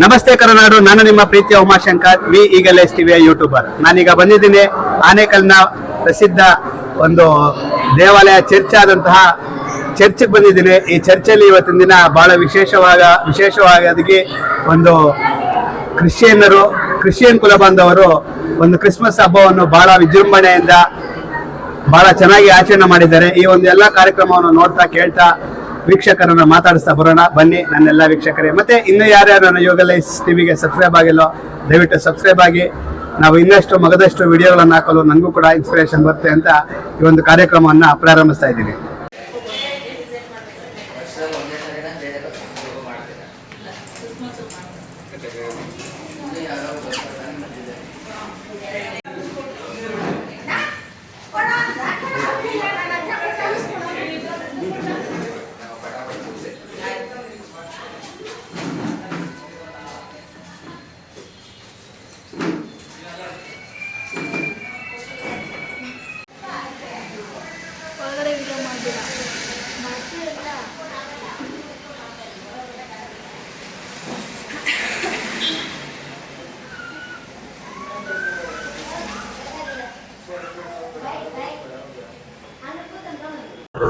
ನಮಸ್ತೆ ಕರುನಾಡು, ನಾನು ನಿಮ್ಮ ಪ್ರೀತಿಯ ಉಮಾಶಂಕರ್, ವಿ ಈಗಲ್ ಎಸ್ ಟಿವಿಯ ಯೂಟ್ಯೂಬರ್. ನಾನೀಗ ಬಂದಿದ್ದೀನಿ ಆನೇಕಲ್ನ ಪ್ರಸಿದ್ಧ ಒಂದು ದೇವಾಲಯ ಚರ್ಚ್ ಆದಂತಹ ಚರ್ಚ್ಗೆ ಬಂದಿದ್ದೀನಿ. ಈ ಚರ್ಚಲ್ಲಿ ಇವತ್ತಿನ ದಿನ ಬಹಳ ವಿಶೇಷವಾದ ವಿಶೇಷವಾಗಿ ಒಂದು ಕ್ರಿಶ್ಚಿಯನ್ನರು, ಕ್ರಿಶ್ಚಿಯನ್ ಕುಲ ಬಾಂಧವರು ಒಂದು ಕ್ರಿಸ್ಮಸ್ ಹಬ್ಬವನ್ನು ಬಹಳ ವಿಜೃಂಭಣೆಯಿಂದ ಬಹಳ ಚೆನ್ನಾಗಿ ಆಚರಣೆ ಮಾಡಿದ್ದಾರೆ. ಈ ಒಂದು ಎಲ್ಲ ಕಾರ್ಯಕ್ರಮವನ್ನು ನೋಡ್ತಾ ಕೇಳ್ತಾ ವೀಕ್ಷಕರನ್ನ ಮಾತಾಡಿಸ್ತಾ ಬರೋಣ. ಬನ್ನಿ ನನ್ನೆಲ್ಲ ವೀಕ್ಷಕರೇ. ಮತ್ತೆ ಇನ್ನು ಯಾರ್ಯಾರು ನನ್ನ ಯೋಗ ಲೈಸ್ ಟಿವಿಗೆ ಸಬ್ಸ್ಕ್ರೈಬ್ ಆಗಿಲ್ಲೋ, ದಯವಿಟ್ಟು ಸಬ್ಸ್ಕ್ರೈಬ್ ಆಗಿ. ನಾವು ಇನ್ನಷ್ಟು ಮಗದಷ್ಟು ವಿಡಿಯೋಗಳನ್ನು ಹಾಕಲು ನನಗೂ ಕೂಡ ಇನ್ಸ್ಪಿರೇಷನ್ ಬರುತ್ತೆ ಅಂತ ಈ ಒಂದು ಕಾರ್ಯಕ್ರಮವನ್ನು ಪ್ರಾರಂಭಿಸ್ತಾ ಇದ್ದೀನಿ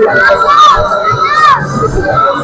小小时光岁月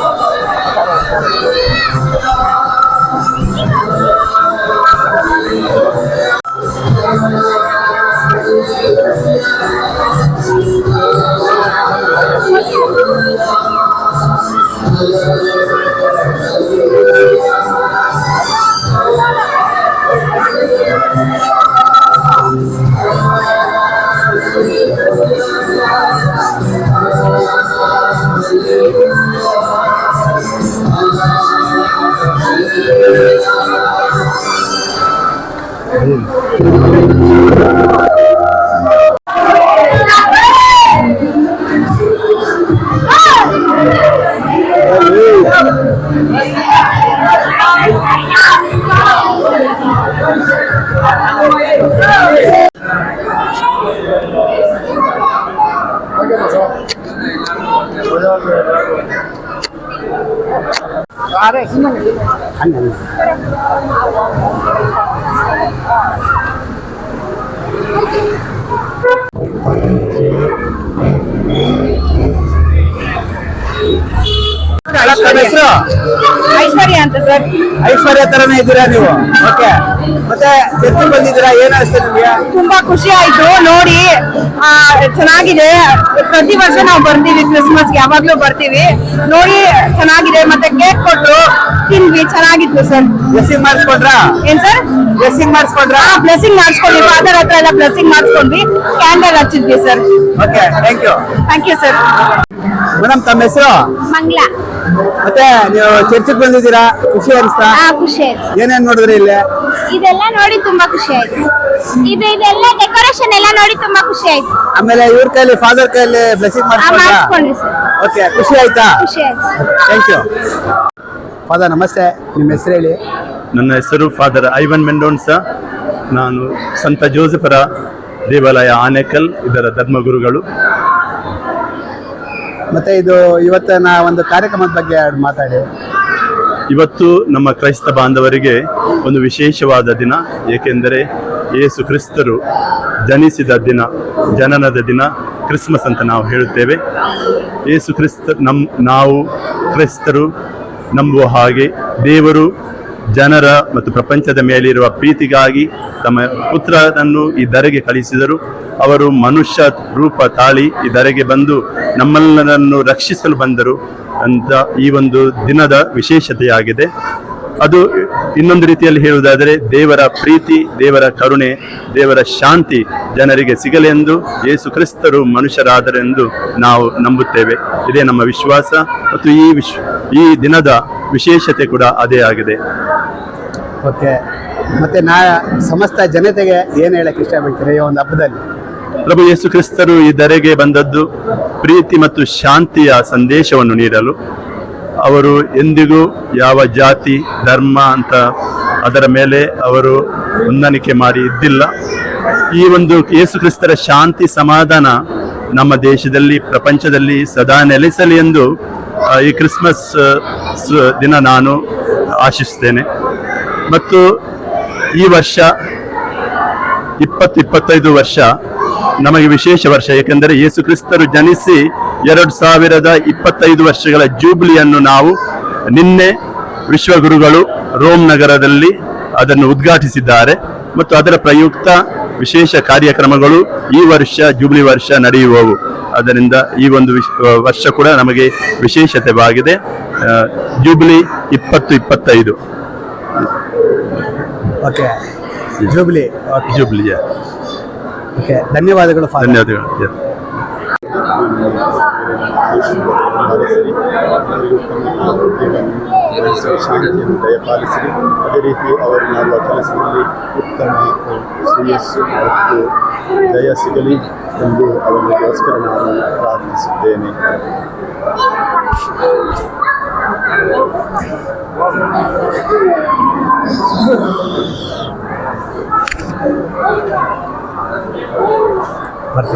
아래 신경 안 나요. ಹೆಸರು ಐಶ್ವರ್ಯ ಅಂತ ಸರ್. ಐಶ್ವರ್ಯ ತರನೇ ಇದ್ದೀರಾ ನೀವು? ಓಕೆ ಮತ್ತೆ ಚರ್ಚಿಗೆ ಬಂದಿದ್ದೀರಾ? ಏನ್ ಅನಿಸ್ತು ನಿಮ್ಗೆ? ತುಂಬಾ ಖುಷಿ ಆಯ್ತು. ನೋಡಿ ಆ, ಚೆನ್ನಾಗಿದೆ. ಪ್ರತಿ ವರ್ಷ ನಾವು ಬರ್ತೀವಿ ಕ್ರಿಸ್ಮಸ್ ಯಾವಾಗ್ಲೂ ಬರ್ತೀವಿ. ನೋಡಿ ಚೆನ್ನಾಗಿದೆ. ಮತ್ತೆ ಕೇಕ್ ಕೊಟ್ರು. ತಿಂದ್ವಿ ಚೆನ್ನಾಗಿತ್ತು ಸರ್. ಬ್ಲೆಸಿಂಗ್ ಮಾಡಿಸ್ಕೊಂಡ್ರಾ? ಏನ್ ಸರ್? ಬ್ಲೆಸ್ಸಿಂಗ್ ಮಾಡಿಸ್ಕೊಂಡ್ರಾ? ಬ್ಲೆಸ್ಸಿಂಗ್ ಮಾಡಿಸ್ಕೊಂಡ್ವಿ. ಫಾದರ್ ಹತ್ರ ಎಲ್ಲ ಬ್ಲೆಸ್ಸಿಂಗ್ ಮಾಡಿಸ್ಕೊಂಡ್ವಿ. Candle ಹಚ್ಚಿದ್ವಿ sir. Okay thank you thank you sir madam ತಮ್ಮ ಹೆಸರು? ಮಂಗ್ಲ. ಮತ್ತೆ ನೀವು ಚರ್ಚಿಗೆ ಬಂದಿದ್ದೀರಾ? ಖುಷಿ ಅನಿಸ್ತಾ? ಹಾ ಖುಷಿ ಆಯ್ತು. ಏನೇನ್ ನೋಡಿದ್ರಿ ಇಲ್ಲಿ? ಇದೆಲ್ಲ ನೋಡಿ ತುಂಬಾ ಖುಷಿ ಆಯ್ತು. ಇದು ಇದೆಲ್ಲ ಡೆಕೋರೇಷನ್ ಎಲ್ಲ ನೋಡಿ ತುಂಬಾ ಖುಷಿ ಆಯ್ತು. ಆಮೇಲೆ ಇವ್ರ ಕೈಲಿ ಫಾದರ್ ಕೈಲಿ ಬ್ಲೆಸಿಂಗ್ ಆ, ಮಾಡಿಸ್ಕೊಂಡ್ರಾ? ಮಾಡಿಸ್ಕೊಂಡ್ವಿ ಸರ್. ಓಕೆ ಖುಷಿ ಆಯ್ತಾ? ಖುಷಿ ಆಯ್ತು. ಥ್ಯಾಂಕ್ ಯು ಫಾದರ್ ನಮಸ್ತೆ ನಿಮ್ಮ ಹೆಸರು ಹೇಳಿ. ನನ್ನ ಹೆಸರು ಫಾದರ್ ಐವನ್ ಮೆಂಡೋನ್ಸ ನಾನು ಸಂತ ಜೋಸೆಫರ ದೇವಾಲಯ ಆನೇಕಲ್ ಇದರ ಧರ್ಮಗುರುಗಳು. ಮತ್ತೆ ಇದು ಇವತ್ತಿನ ಒಂದು ಕಾರ್ಯಕ್ರಮದ ಬಗ್ಗೆ ಮಾತಾಡಿ. ಇವತ್ತು ನಮ್ಮ ಕ್ರೈಸ್ತ ಬಾಂಧವರಿಗೆ ಒಂದು ವಿಶೇಷವಾದ ದಿನ ಏಕೆಂದರೆ ಯೇಸು ಕ್ರಿಸ್ತರು ಜನಿಸಿದ ದಿನ ಜನನದ ದಿನ ಕ್ರಿಸ್ಮಸ್ ಅಂತ ನಾವು ಹೇಳುತ್ತೇವೆ. ಯೇಸು ಕ್ರಿಸ್ತ ನಮ್ಮ ನಾವು ಕ್ರೈಸ್ತರು ನಂಬುವ ಹಾಗೆ ದೇವರು ಜನರ ಮತ್ತು ಪ್ರಪಂಚದ ಮೇಲಿರುವ ಪ್ರೀತಿಗಾಗಿ ತಮ್ಮ ಪುತ್ರನನ್ನು ಈ ದರೆಗೆ ಕಳಿಸಿದರು. ಅವರು ಮನುಷ್ಯ ರೂಪ ತಾಳಿ ಈ ದರೆಗೆ ಬಂದು ನಮ್ಮೆಲ್ಲರನ್ನು ರಕ್ಷಿಸಲು ಬಂದರು ಅಂತ ಈ ಒಂದು ದಿನದ ವಿಶೇಷತೆಯಾಗಿದೆ. ಅದು ಇನ್ನೊಂದು ರೀತಿಯಲ್ಲಿ ಹೇಳುವುದಾದರೆ ದೇವರ ಪ್ರೀತಿ ದೇವರ ಕರುಣೆ ದೇವರ ಶಾಂತಿ ಜನರಿಗೆ ಸಿಗಲೆಂದು ಯೇಸು ಕ್ರಿಸ್ತರು ಮನುಷ್ಯರಾದರೆಂದು ನಾವು ನಂಬುತ್ತೇವೆ. ಇದೇ ನಮ್ಮ ವಿಶ್ವಾಸ ಮತ್ತು ಈ ವಿಶ್ ಈ ದಿನದ ವಿಶೇಷತೆ ಕೂಡ ಅದೇ ಆಗಿದೆ. ಓಕೆ. ಮತ್ತೆ ನಾ ಸಮಸ್ತ ಜನತೆಗೆ ಏನು ಹೇಳಕ್ಕೆ ಇಷ್ಟಪಡ್ತೀರಿ ಈ ಒಂದು ಹಬ್ಬದಲ್ಲಿ? ಪ್ರಭು ಯೇಸು ಕ್ರಿಸ್ತರು ಈ ಧರೆಗೆ ಬಂದದ್ದು ಪ್ರೀತಿ ಮತ್ತು ಶಾಂತಿಯ ಸಂದೇಶವನ್ನು ನೀಡಲು. ಅವರು ಎಂದಿಗೂ ಯಾವ ಜಾತಿ, ಧರ್ಮ ಅಂತ ಅದರ ಮೇಲೆ ಅವರು ಹೊಂದಾಣಿಕೆ ಮಾಡಿ ಇದ್ದಿಲ್ಲ. ಈ ಒಂದು ಯೇಸು ಕ್ರಿಸ್ತರ ಶಾಂತಿ ಸಮಾಧಾನ ನಮ್ಮ ದೇಶದಲ್ಲಿ, ಪ್ರಪಂಚದಲ್ಲಿ ಸದಾ ನೆಲೆಸಲಿ ಎಂದು ಈ ಕ್ರಿಸ್ಮಸ್ ದಿನ ನಾನು ಆಶಿಸ್ತೇನೆ. ಮತ್ತು ಈ ವರ್ಷ ಇಪ್ಪತ್ತು ಇಪ್ಪತ್ತೈದು ವರ್ಷ ನಮಗೆ ವಿಶೇಷ ವರ್ಷ, ಏಕೆಂದರೆ ಯೇಸು ಕ್ರಿಸ್ತರು ಜನಿಸಿ ಎರಡು ಸಾವಿರದ ಇಪ್ಪತ್ತೈದು ವರ್ಷಗಳ ಜೂಬ್ಲಿಯನ್ನು ನಾವು ನಿನ್ನೆ ವಿಶ್ವಗುರುಗಳು ರೋಮ್ ನಗರದಲ್ಲಿ ಅದನ್ನು ಉದ್ಘಾಟಿಸಿದ್ದಾರೆ. ಮತ್ತು ಅದರ ಪ್ರಯುಕ್ತ ವಿಶೇಷ ಕಾರ್ಯಕ್ರಮಗಳು ಈ ವರ್ಷ ಜೂಬ್ಲಿ ವರ್ಷ ನಡೆಯುವವು. ಅದರಿಂದ ಈ ಒಂದು ವಿಶ್- ವರ್ಷ ಕೂಡ ನಮಗೆ ವಿಶೇಷತೆವಾಗಿದೆ. ಆಗಿದೆ ಜೂಬ್ಲಿ ಇಪ್ಪತ್ತು ಇಪ್ಪತ್ತೈದು. ಓಕೆ. Jubilee okay. ಜೂಬ್ಲಿಯ ಓಕೆ. ಧನ್ಯವಾದಗಳು ಧನ್ಯವಾದಗಳು ದಯಪಾಲಿಸಿರಿ ಅದೇ ರೀತಿ ಅವರು ಮಾಡುವ ಕೆಲಸದಲ್ಲಿ ಉತ್ತಮ ಶ್ರೇಯಸ್ಸು ಮತ್ತು ಜಯ ಸಿಗಲಿ ಎಂದು ಅವನಿಗೋಸ್ಕರ ನಾನು ಪ್ರಾರ್ಥಿಸುತ್ತೇನೆ ಬರ್ತೀವಿ